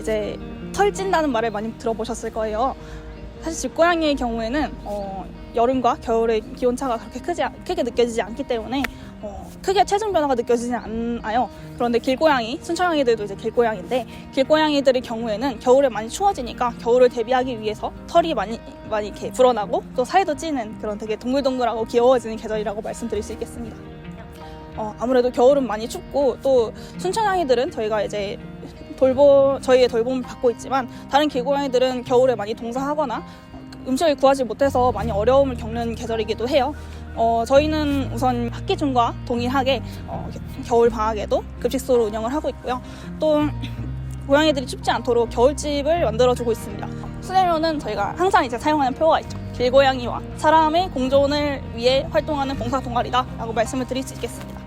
이제 털찐다는 말을 많이 들어보셨을 거예요. 사실 집고양이의 경우에는 어, 여름과 겨울의 기온차가 그렇게 크지, 않- 크게 느껴지지 않기 때문에 어, 크게 체중 변화가 느껴지지 않아요. 그런데 길고양이, 순천고양이들도 이제 길고양인데 길고양이들의 경우에는 겨울에 많이 추워지니까 겨울을 대비하기 위해서 털이 많이 많이 이렇게 불어나고 또 살도 찌는 그런 되게 동글동글하고 귀여워지는 계절이라고 말씀드릴 수 있겠습니다. 어, 아무래도 겨울은 많이 춥고 또 순천고양이들은 저희가 이제 돌보 저희의 돌봄을 받고 있지만 다른 길고양이들은 겨울에 많이 동사하거나 음식을 구하지 못해서 많이 어려움을 겪는 계절이기도 해요. 어, 저희는 우선 학기 중과 동일하게 어, 겨울 방학에도 급식소로 운영을 하고 있고요. 또 고양이들이 춥지 않도록 겨울집을 만들어주고 있습니다. 수내료는 저희가 항상 이제 사용하는 표가 있죠. 길고양이와 사람의 공존을 위해 활동하는 봉사 동아리다라고 말씀을 드릴 수 있겠습니다.